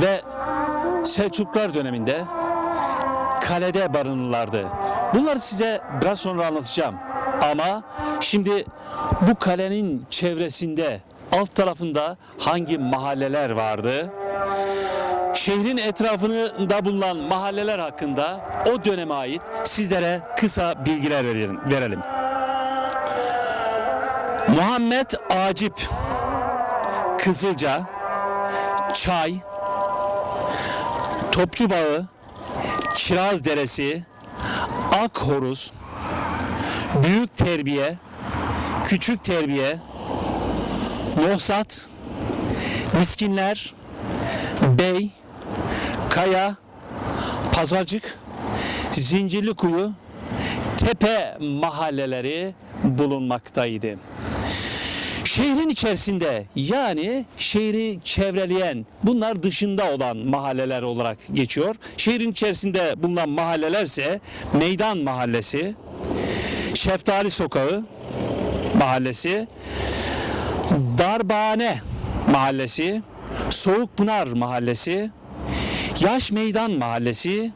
ve Selçuklar döneminde kalede barınırlardı. Bunları size biraz sonra anlatacağım. Ama şimdi bu kalenin çevresinde alt tarafında hangi mahalleler vardı? Şehrin etrafında bulunan mahalleler hakkında o döneme ait sizlere kısa bilgiler verelim. Muhammed Acip, Kızılca, Çay, Topçu Bağı, Kiraz Deresi, Akhoruz, Büyük Terbiye, Küçük Terbiye, Lohsat, Miskinler, Bey, Kaya, Pazarcık, Zincirlikuyu, Tepe mahalleleri bulunmaktaydı. Şehrin içerisinde yani şehri çevreleyen bunlar dışında olan mahalleler olarak geçiyor. Şehrin içerisinde bulunan mahallelerse Meydan Mahallesi, Şeftali Sokağı Mahallesi, Darbane Mahallesi, Soğukpınar Mahallesi, Yaş Meydan Mahallesi,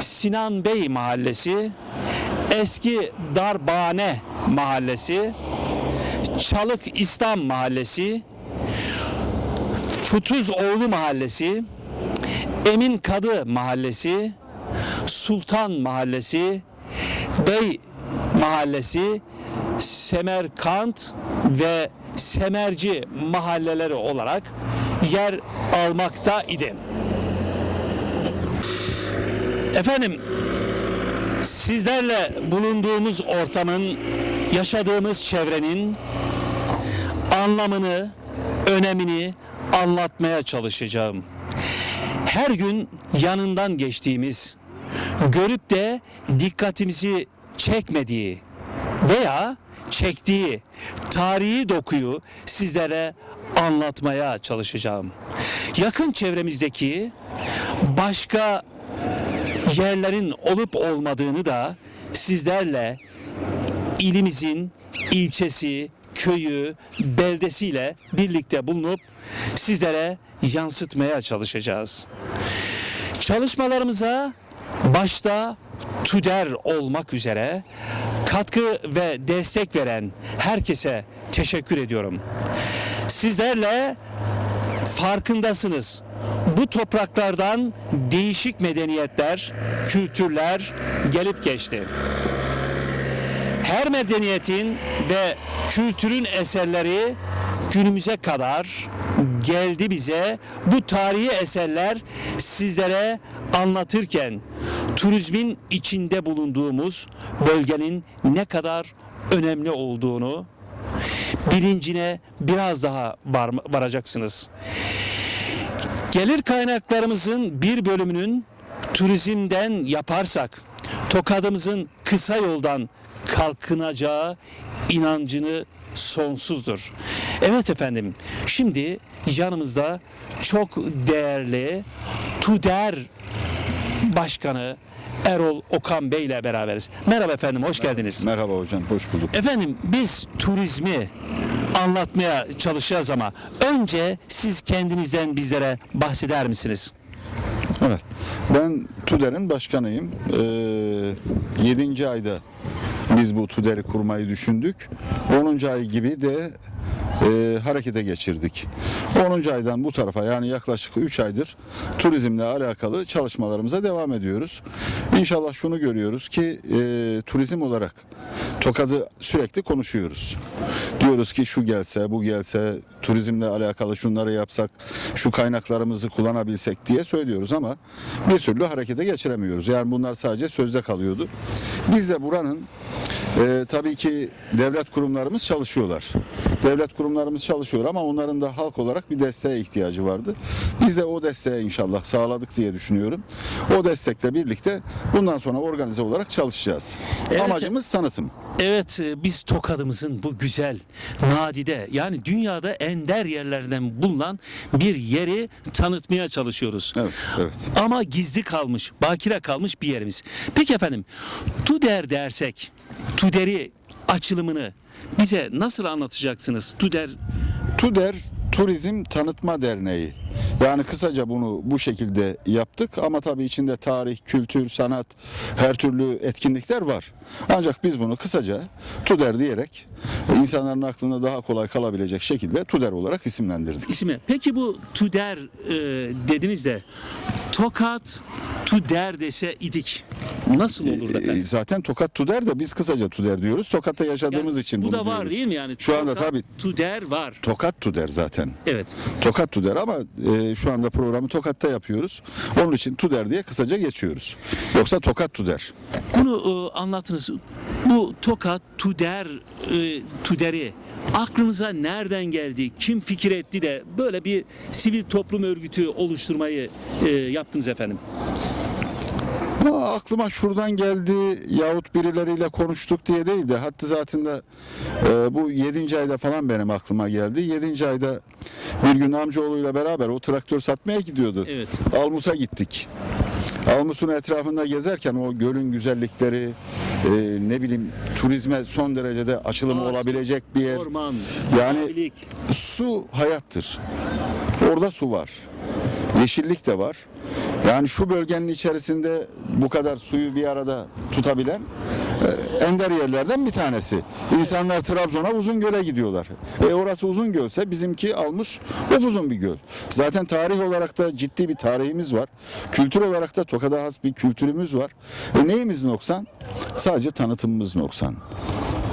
Sinan Bey Mahallesi, Eski Darbane Mahallesi, Çalık İslam Mahallesi, Futuzoğlu Mahallesi, Emin Kadı Mahallesi, Sultan Mahallesi, Bey Mahallesi, Semerkant ve Semerci mahalleleri olarak yer almakta idi. Efendim sizlerle bulunduğumuz ortamın, yaşadığımız çevrenin anlamını, önemini anlatmaya çalışacağım. Her gün yanından geçtiğimiz, görüp de dikkatimizi çekmediği veya çektiği tarihi dokuyu sizlere anlatmaya çalışacağım. Yakın çevremizdeki başka yerlerin olup olmadığını da sizlerle ilimizin ilçesi, köyü, beldesiyle birlikte bulunup sizlere yansıtmaya çalışacağız. Çalışmalarımıza başta TÜDER olmak üzere katkı ve destek veren herkese teşekkür ediyorum. Sizlerle farkındasınız. Bu topraklardan değişik medeniyetler, kültürler gelip geçti. Her medeniyetin ve kültürün eserleri günümüze kadar geldi bize. Bu tarihi eserler sizlere anlatırken turizmin içinde bulunduğumuz bölgenin ne kadar önemli olduğunu bilincine biraz daha var, varacaksınız. Gelir kaynaklarımızın bir bölümünün turizmden yaparsak tokadımızın kısa yoldan kalkınacağı inancını sonsuzdur. Evet efendim şimdi yanımızda çok değerli TUDER Başkanı Erol Okan Bey ile beraberiz. Merhaba efendim hoş geldiniz. Merhaba hocam, hoş bulduk. Efendim biz turizmi anlatmaya çalışacağız ama önce siz kendinizden bizlere bahseder misiniz? Evet, ben TÜDER'in başkanıyım. Ee, 7. ayda biz bu TÜDER'i kurmayı düşündük. 10. ay gibi de e, harekete geçirdik. 10. aydan bu tarafa yani yaklaşık 3 aydır turizmle alakalı çalışmalarımıza devam ediyoruz. İnşallah şunu görüyoruz ki e, turizm olarak Tokat'ı sürekli konuşuyoruz. Diyoruz ki şu gelse, bu gelse, turizmle alakalı şunları yapsak, şu kaynaklarımızı kullanabilsek diye söylüyoruz ama bir türlü harekete geçiremiyoruz. Yani bunlar sadece sözde kalıyordu. Biz de buranın e, tabii ki devlet kurumlarımız çalışıyorlar. Devlet kurumlarımız çalışıyor ama onların da halk olarak bir desteğe ihtiyacı vardı. Biz de o desteği inşallah sağladık diye düşünüyorum. O destekle birlikte bundan sonra organize olarak çalışacağız. Evet. Amacımız tanıtım. Evet e, biz Tokat'ımızın bu güzel, nadide yani dünyada ender yerlerden bulunan bir yeri tanıtmaya çalışıyoruz. Evet, evet. Ama gizli kalmış, bakire kalmış bir yerimiz. Peki efendim, TÜDER dersek, TÜDER'i açılımını bize nasıl anlatacaksınız? TÜDER TÜDER Turizm Tanıtma Derneği. Yani kısaca bunu bu şekilde yaptık ama tabii içinde tarih, kültür, sanat, her türlü etkinlikler var. Ancak biz bunu kısaca TUDER diyerek insanların aklında daha kolay kalabilecek şekilde TUDER olarak isimlendirdik. İsmi. Peki bu Tuder e, dediniz de Tokat Tuder dese idik. Nasıl olurdu E, efendim? Zaten Tokat TUDER de biz kısaca TUDER diyoruz. Tokat'ta yaşadığımız Yani için bu bunu da var diyoruz. değil mi yani? Şu anda tabii Tuder var. Tokat TUDER zaten. Evet. Tokat TUDER ama e, şu anda programı Tokat'ta yapıyoruz. Onun için TUDER diye kısaca geçiyoruz. Yoksa Tokat TUDER. Bunu e, anlattınız. Bu Tokat Tuder e, Tuder'i aklınıza nereden geldi? Kim fikir etti de böyle bir sivil toplum örgütü oluşturmayı e, yaptınız efendim? Aa, aklıma şuradan geldi yahut birileriyle konuştuk diye değil de hatta zaten de e, bu 7. ayda falan benim aklıma geldi. 7. ayda bir gün amcaoğluyla beraber o traktör satmaya gidiyordu. Evet. Almus'a gittik. Almus'un etrafında gezerken o gölün güzellikleri e, ne bileyim turizme son derecede açılımı Ağaç, olabilecek bir yer. Orman, Yani- mavilik. Su hayattır. Orada su var. Yeşillik de var. Yani şu bölgenin içerisinde bu kadar suyu bir arada tutabilen e, ender yerlerden bir tanesi. İnsanlar Trabzon'a Uzungöl'e gidiyorlar. E orası Uzungöl'se bizimki Almus uzun bir göl. Zaten tarih olarak da ciddi bir tarihimiz var. Kültür olarak da Tokat'a has bir kültürümüz var. E neyimiz noksan? Sadece tanıtımımız noksan.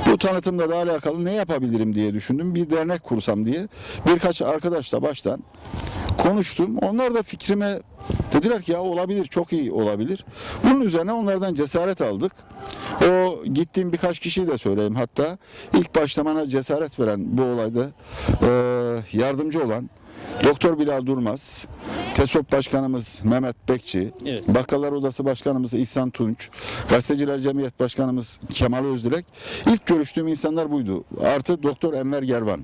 Bu tanıtımla da alakalı ne yapabilirim diye düşündüm. Bir dernek kursam diye birkaç arkadaşla baştan konuştum. Onlar da fikrime dediler ki ya olabilir, çok iyi olabilir. Bunun üzerine onlardan cesaret aldık. O gittiğim birkaç kişiyi de söyleyeyim. Hatta ilk başta bana cesaret veren bu olayda yardımcı olan Doktor Bilal Durmaz, TESOP Başkanımız Mehmet Bekçi, Evet. Bakkallar Odası Başkanımız İhsan Tunç, Gazeteciler Cemiyet Başkanımız Kemal Özdilek. İlk görüştüğüm insanlar buydu. Artı Doktor Enver Gervan.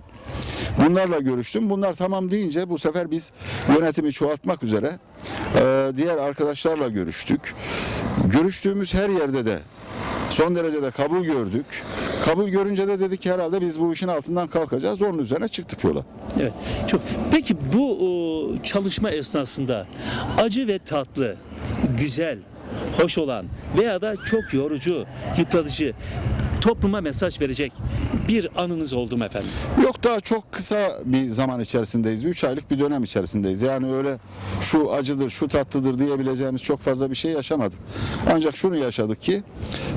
Bunlarla görüştüm. Bunlar tamam deyince bu sefer biz yönetimi çoğaltmak üzere e, diğer arkadaşlarla görüştük. Görüştüğümüz her yerde de son derecede kabul gördük. Kabul görünce de dedik ki herhalde biz bu işin altından kalkacağız. Onun üzerine çıktık yola. Evet. Çok. Peki bu o, çalışma esnasında acı ve tatlı, güzel, hoş olan veya da çok yorucu, yıpratıcı topluma mesaj verecek bir anınız oldu mu efendim? Yok daha çok kısa bir zaman içerisindeyiz. 3 aylık bir dönem içerisindeyiz. Yani öyle şu acıdır, şu tatlıdır diyebileceğimiz çok fazla bir şey yaşamadık. Ancak şunu yaşadık ki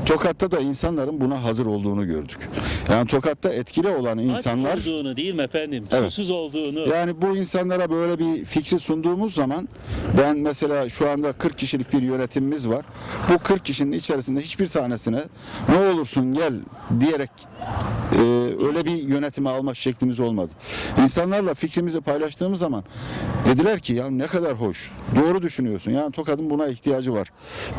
Tokat'ta da insanların buna hazır olduğunu gördük. Yani Tokat'ta etkili olan insanlar Aç olduğunu değil mi efendim? Evet. Susuz olduğunu. yani bu insanlara böyle bir fikri sunduğumuz zaman ben mesela şu anda 40 kişilik bir yönetimimiz var. Bu 40 kişinin içerisinde hiçbir tanesine ne olursun gel diyerek e, öyle bir yönetimi alma şeklimiz olmadı. İnsanlarla fikrimizi paylaştığımız zaman dediler ki ya ne kadar hoş. Doğru düşünüyorsun. Yani Tokat'ın buna ihtiyacı var.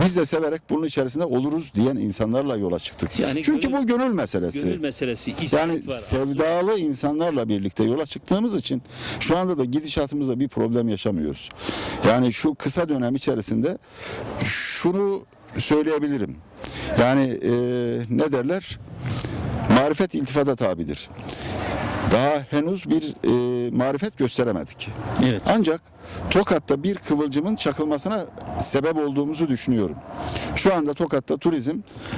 Biz de severek bunun içerisinde oluruz diyen insanlarla yola çıktık. Yani Çünkü gönül- bu gönül meselesi. Gönül meselesi, Yani var. sevdalı insanlarla birlikte yola çıktığımız için şu anda da gidişatımızda bir problem yaşamıyoruz. Yani şu kısa dönem içerisinde şunu söyleyebilirim. Yani e, ne derler? Marifet iltifata tabidir. Daha henüz bir e, marifet gösteremedik. Evet. Ancak Tokat'ta bir kıvılcımın çakılmasına sebep olduğumuzu düşünüyorum. Şu anda Tokat'ta turizm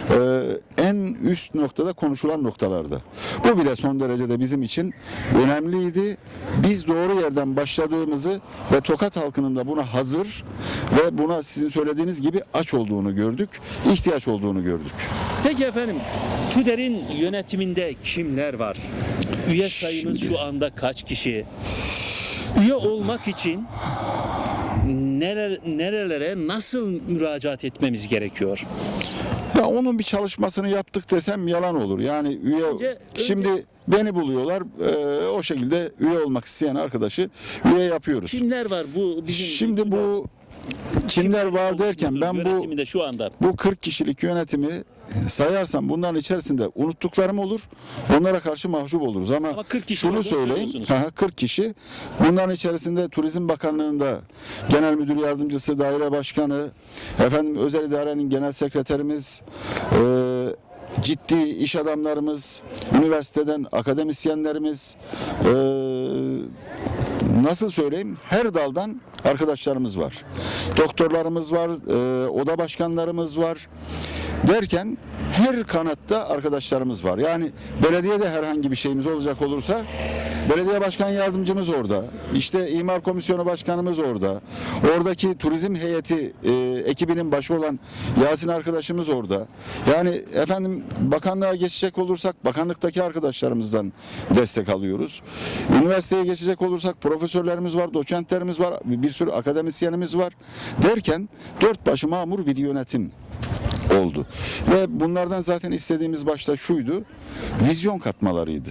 e, en üst noktada konuşulan noktalarda. Bu bile son derecede bizim için önemliydi. Biz doğru yerden başladığımızı ve Tokat halkının da buna hazır ve buna sizin söylediğiniz gibi aç olduğunu gördük, ihtiyaç olduğunu gördük. Peki efendim, TÜDER'in yönetiminde kimler var? Üye sayımız Şimdi- şu anda kaç kişi? Üye olmak için neler, nerelere nasıl müracaat etmemiz gerekiyor? Ya onun bir çalışmasını yaptık desem yalan olur. Yani üye Önce- şimdi beni buluyorlar. eee, o şekilde üye olmak isteyen arkadaşı üye yapıyoruz. Kimler var bu bizim Şimdi bu kimler var derken ben bu şu anda bu 40 kişilik yönetimi sayarsam bunların içerisinde unuttuklarım olur. Onlara karşı mahcup oluruz ama, Ama 40 kişi şunu söyleyeyim. Aha, 40 kişi. Bunların içerisinde Turizm Bakanlığı'nda Genel Müdür Yardımcısı, Daire Başkanı, efendim Özel İdarenin Genel Sekreterimiz, eee ciddi iş adamlarımız, üniversiteden akademisyenlerimiz, eee nasıl söyleyeyim her daldan arkadaşlarımız var. Doktorlarımız var, e, oda başkanlarımız var derken her kanatta arkadaşlarımız var. Yani belediyede herhangi bir şeyimiz olacak olursa belediye başkan yardımcımız orada. İşte imar komisyonu başkanımız orada. Oradaki turizm heyeti e, ekibinin başı olan Yasin arkadaşımız orada. Yani efendim bakanlığa geçecek olursak bakanlıktaki arkadaşlarımızdan destek alıyoruz. Üniversiteye geçecek olursak profesörlerimiz var, doçentlerimiz var, bir sürü akademisyenimiz var. Derken dört başı mamur bir yönetim oldu. Ve bunlardan zaten istediğimiz başta şuydu. Vizyon katmalarıydı.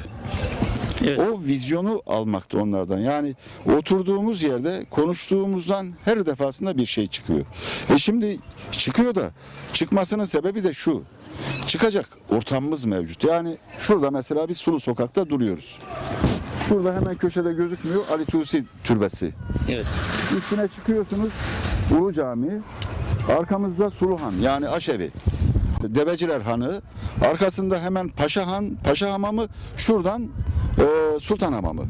Evet. O vizyonu almaktı onlardan. Yani oturduğumuz yerde konuştuğumuzdan her defasında bir şey çıkıyor. E şimdi çıkıyor da çıkmasının sebebi de şu. Çıkacak ortamımız mevcut. Yani şurada mesela biz Sulu Sokak'ta duruyoruz. Şurada hemen köşede gözükmüyor Ali Tusi Türbesi. Evet. Üstüne çıkıyorsunuz Ulu Cami. Arkamızda Suluhan yani Aşevi. Deveciler Hanı. Arkasında hemen Paşa Han, Paşa Hamamı. Şuradan e, Sultan Hamamı.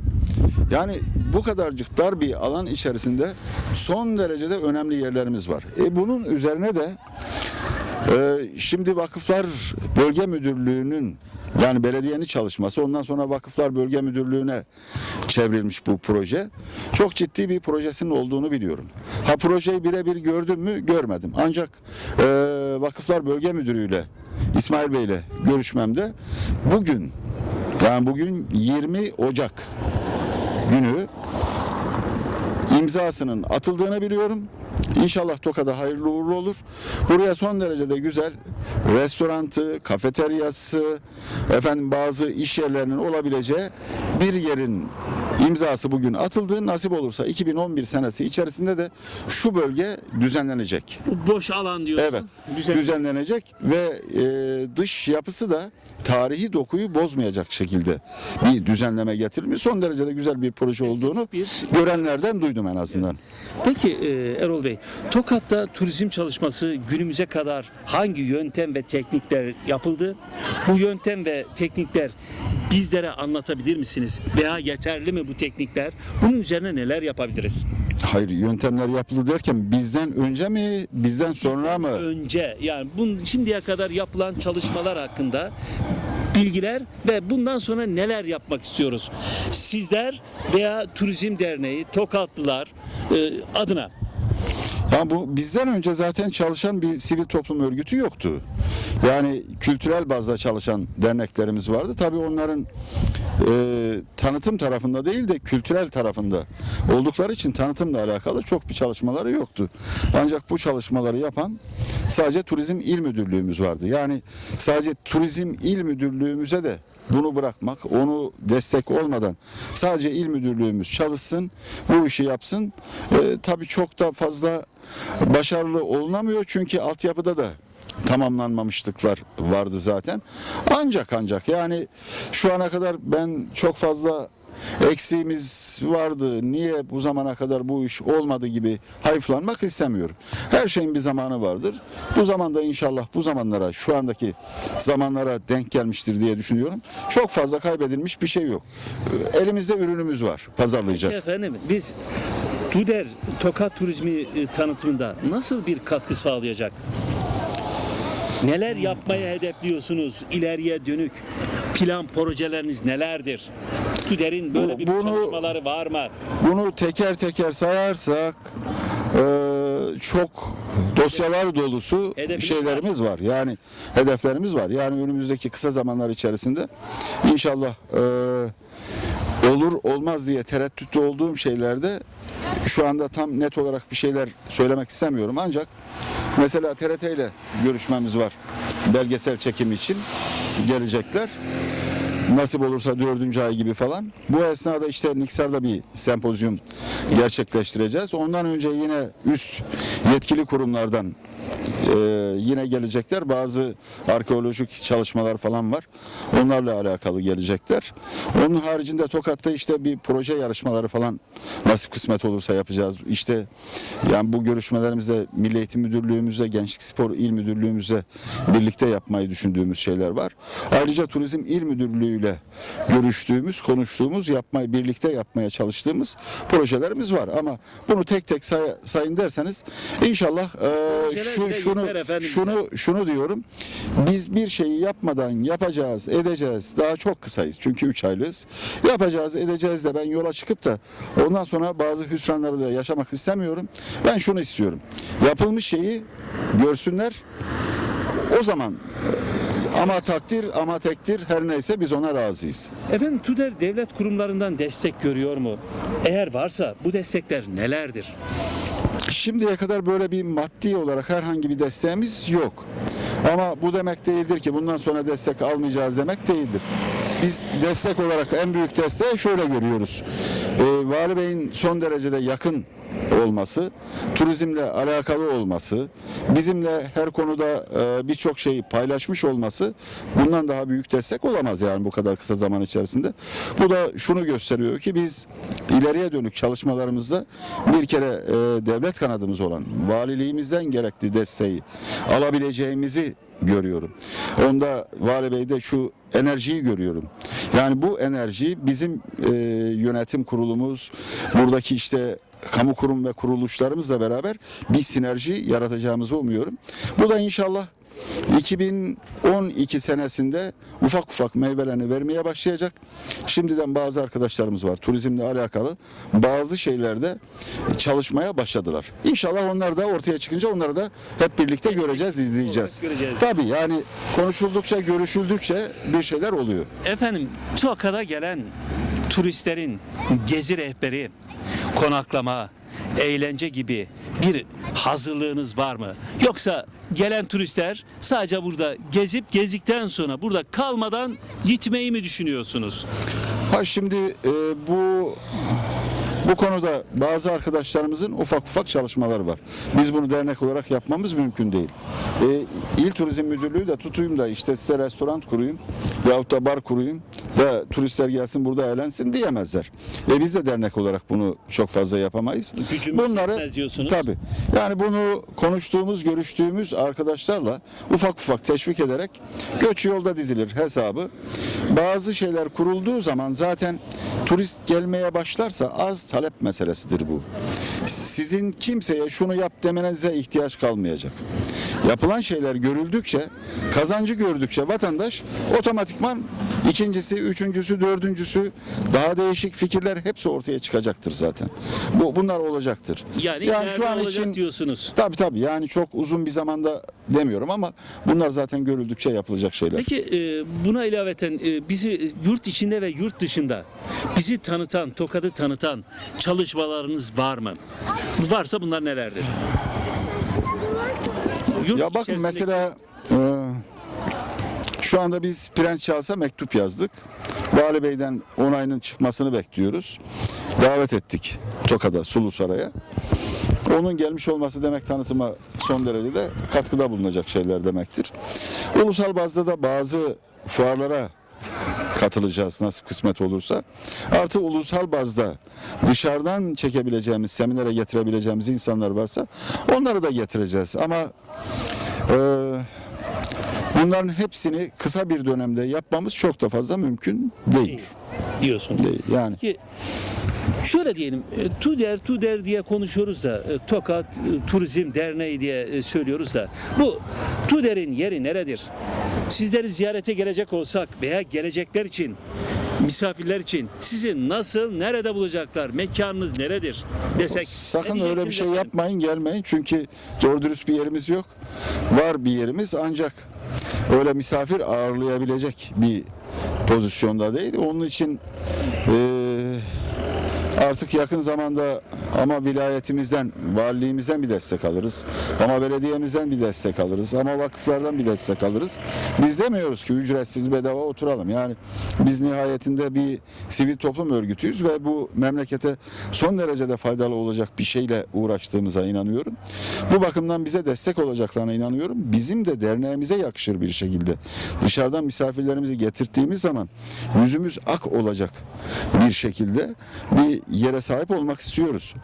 Yani bu kadarcık dar bir alan içerisinde son derecede önemli yerlerimiz var. E bunun üzerine de ee, şimdi Vakıflar Bölge Müdürlüğü'nün yani belediyenin çalışması ondan sonra Vakıflar Bölge Müdürlüğü'ne çevrilmiş bu proje. Çok ciddi bir projesinin olduğunu biliyorum. Ha projeyi birebir gördüm mü? Görmedim. Ancak e, Vakıflar Bölge Müdürü'yle İsmail Bey'le görüşmemde bugün yani bugün 20 Ocak günü imzasının atıldığını biliyorum. İnşallah Toka'da hayırlı uğurlu olur. Buraya son derecede güzel restorantı, kafeteryası, efendim bazı iş yerlerinin olabileceği bir yerin imzası bugün atıldı. Nasip olursa 2011 senesi içerisinde de şu bölge düzenlenecek. Boş alan diyorsun. Evet. Güzel. Düzenlenecek ve e, dış yapısı da tarihi dokuyu bozmayacak şekilde bir düzenleme getirilmiş. Son derecede güzel bir proje olduğunu bir- görenlerden duydum en azından. Peki e, Erol Bey, Tokat'ta turizm çalışması günümüze kadar hangi yöntem ve teknikler yapıldı? Bu yöntem ve teknikler bizlere anlatabilir misiniz? Veya yeterli mi bu teknikler? Bunun üzerine neler yapabiliriz? Hayır yöntemler yapıldı derken bizden önce mi bizden sonra mı? Önce yani bunun şimdiye kadar yapılan çalışmalar hakkında bilgiler ve bundan sonra neler yapmak istiyoruz? Sizler veya Turizm Derneği, Tokatlılar e, adına Ya bu bizden önce zaten çalışan bir sivil toplum örgütü yoktu. Yani kültürel bazda çalışan derneklerimiz vardı. Tabii onların e, tanıtım tarafında değil de kültürel tarafında oldukları için tanıtımla alakalı çok bir çalışmaları yoktu. Ancak bu çalışmaları yapan sadece Turizm İl Müdürlüğümüz vardı. Yani sadece Turizm İl Müdürlüğümüze de bunu bırakmak, onu destek olmadan sadece il müdürlüğümüz çalışsın, bu işi yapsın. E, tabii çok da fazla başarılı olunamıyor çünkü altyapıda da tamamlanmamışlıklar vardı zaten. Ancak ancak yani şu ana kadar ben çok fazla eksiğimiz vardı. Niye bu zamana kadar bu iş olmadı gibi hayıflanmak istemiyorum. Her şeyin bir zamanı vardır. Bu zamanda inşallah bu zamanlara, şu andaki zamanlara denk gelmiştir diye düşünüyorum. Çok fazla kaybedilmiş bir şey yok. Elimizde ürünümüz var pazarlayacak. Efendim biz TÜDER Tokat Turizmi e, tanıtımında nasıl bir katkı sağlayacak? Neler yapmaya hedefliyorsunuz? İleriye dönük plan projeleriniz nelerdir? TÜDER'in böyle Bu- bir bunu- çalışmaları var mı? Bunu teker teker sayarsak eee, çok dosyalar dolusu Hedefiniz şeylerimiz var. Yani hedeflerimiz var. Yani önümüzdeki kısa zamanlar içerisinde inşallah eee, olur olmaz diye tereddütte olduğum şeylerde şu anda tam net olarak bir şeyler söylemek istemiyorum ancak mesela TRT ile görüşmemiz var belgesel çekim için gelecekler nasip olursa dördüncü ay gibi falan. Bu esnada işte Niksar'da bir sempozyum gerçekleştireceğiz. Ondan önce yine üst yetkili kurumlardan e, yine gelecekler. Bazı arkeolojik çalışmalar falan var. Onlarla alakalı gelecekler. Onun haricinde Tokat'ta işte bir proje yarışmaları falan nasip kısmet olursa yapacağız. İşte yani bu görüşmelerimizde Milli Eğitim Müdürlüğümüzle Gençlik Spor İl Müdürlüğümüzle birlikte yapmayı düşündüğümüz şeyler var. Ayrıca Turizm İl Müdürlüğü'yle görüştüğümüz, konuştuğumuz, yapmayı birlikte yapmaya çalıştığımız projelerimiz var. Ama bunu tek tek say- sayın derseniz inşallah e, şu şunu şunu şunu diyorum. Biz bir şeyi yapmadan yapacağız, edeceğiz. Daha çok kısayız. Çünkü 3 aylıyız. Yapacağız, edeceğiz de ben yola çıkıp da ondan sonra bazı hüsranları da yaşamak istemiyorum. Ben şunu istiyorum. Yapılmış şeyi görsünler. O zaman ama takdir ama tektir her neyse biz ona razıyız. Efendim TÜDER devlet kurumlarından destek görüyor mu? Eğer varsa bu destekler nelerdir? Şimdiye kadar böyle bir maddi olarak herhangi bir desteğimiz yok. Ama bu demek değildir ki bundan sonra destek almayacağız demek değildir. Biz destek olarak en büyük desteği şöyle görüyoruz. Ee, Vali Bey'in son derecede yakın olması, turizmle alakalı olması, bizimle her konuda e, birçok şeyi paylaşmış olması bundan daha büyük destek olamaz yani bu kadar kısa zaman içerisinde. Bu da şunu gösteriyor ki biz ileriye dönük çalışmalarımızda bir kere e, devlet kanadımız olan valiliğimizden gerekli desteği alabileceğimizi görüyorum. Onda Vali Bey'de şu enerjiyi görüyorum. Yani bu enerji bizim e, yönetim kurulumuz, buradaki işte kamu kurum ve kuruluşlarımızla beraber bir sinerji yaratacağımızı umuyorum. Bu da inşallah 2012 senesinde ufak ufak meyvelerini vermeye başlayacak. Şimdiden bazı arkadaşlarımız var turizmle alakalı bazı şeylerde çalışmaya başladılar. İnşallah onlar da ortaya çıkınca onları da hep birlikte göreceğiz, izleyeceğiz. göreceğiz. Tabii yani konuşuldukça, görüşüldükçe bir şeyler oluyor. Efendim Tokat'a gelen turistlerin gezi rehberi, konaklama, eğlence gibi bir hazırlığınız var mı? Yoksa gelen turistler sadece burada gezip gezdikten sonra burada kalmadan gitmeyi mi düşünüyorsunuz? Ha şimdi e, bu bu konuda bazı arkadaşlarımızın ufak ufak çalışmaları var. Biz bunu dernek olarak yapmamız mümkün değil. E, İl Turizm Müdürlüğü de tutayım da işte size restoran kurayım yahut da bar kurayım da turistler gelsin burada eğlensin diyemezler. E, biz de dernek olarak bunu çok fazla yapamayız. Gücümüz yetmez diyorsunuz. Tabii. Yani bunu konuştuğumuz, görüştüğümüz arkadaşlarla ufak ufak teşvik ederek göç yolda dizilir hesabı. Bazı şeyler kurulduğu zaman zaten turist gelmeye başlarsa arz talep meselesidir bu. Sizin kimseye şunu yap demenize ihtiyaç kalmayacak. Yapılan şeyler görüldükçe, kazancı gördükçe vatandaş otomatikman ikincisi, üçüncüsü, dördüncüsü daha değişik fikirler hepsi ortaya çıkacaktır zaten. Bu bunlar olacaktır. Yani, yani olacak diyorsunuz. Tabii tabii yani çok uzun bir zamanda demiyorum ama bunlar zaten görüldükçe yapılacak şeyler. Peki e, buna ilaveten e, bizi yurt içinde ve yurt dışında bizi tanıtan, Tokat'ı tanıtan çalışmalarınız var mı? Varsa bunlar nelerdir? Yurt Ya bakın içerisindeki- mesela e, şu anda biz Prens Charles'a mektup yazdık. Vali Bey'den onayının çıkmasını bekliyoruz. Davet ettik Tokat'a, Sulu Saray'a. Onun gelmiş olması demek tanıtıma son derecede katkıda bulunacak şeyler demektir. Ulusal bazda da bazı fuarlara katılacağız nasip kısmet olursa. Artı ulusal bazda dışarıdan çekebileceğimiz, seminere getirebileceğimiz insanlar varsa onları da getireceğiz. Ama e, bunların hepsini kısa bir dönemde yapmamız çok da fazla mümkün değil. diyorsun. değil. Yani Ki şöyle diyelim, e, TÜDER, TÜDER diye konuşuyoruz da, e, Tokat e, Turizm Derneği diye e, söylüyoruz da, bu TÜDER'in yeri neredir? Sizleri ziyarete gelecek olsak veya gelecekler için, misafirler için sizi nasıl, nerede bulacaklar? Mekanınız neredir desek. sakın ne öyle bir şey efendim? yapmayın gelmeyin çünkü doğru dürüst bir yerimiz yok. Var bir yerimiz ancak öyle misafir ağırlayabilecek bir pozisyonda değil. Onun için e, Artık yakın zamanda ama vilayetimizden, valiliğimizden bir destek alırız. Ama belediyemizden bir destek alırız. Ama vakıflardan bir destek alırız. Biz demiyoruz ki ücretsiz bedava oturalım. Yani biz nihayetinde bir sivil toplum örgütüyüz ve bu memlekete son derecede faydalı olacak bir şeyle uğraştığımıza inanıyorum. Bu bakımdan bize destek olacaklarına inanıyorum. Bizim de derneğimize yakışır bir şekilde. Dışarıdan misafirlerimizi getirdiğimiz zaman yüzümüz ak olacak bir şekilde bir yere sahip olmak istiyoruz.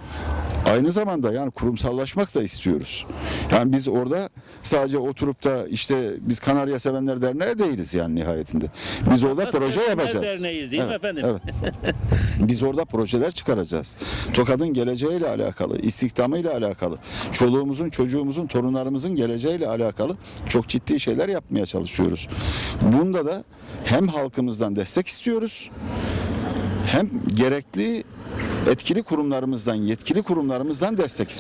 Aynı zamanda yani kurumsallaşmak da istiyoruz. Yani biz orada sadece oturup da işte biz Kanarya Sevenler Derneği değiliz yani nihayetinde. Biz orada Tokat proje Sevenler yapacağız. Derneğiyiz değil mi Evet, efendim? Evet. Biz orada projeler çıkaracağız. Tokat'ın geleceğiyle alakalı, istihdamıyla alakalı, çoluğumuzun, çocuğumuzun, torunlarımızın geleceğiyle alakalı çok ciddi şeyler yapmaya çalışıyoruz. Bunda da hem halkımızdan destek istiyoruz, hem gerekli etkili kurumlarımızdan, yetkili kurumlarımızdan destek istiyoruz.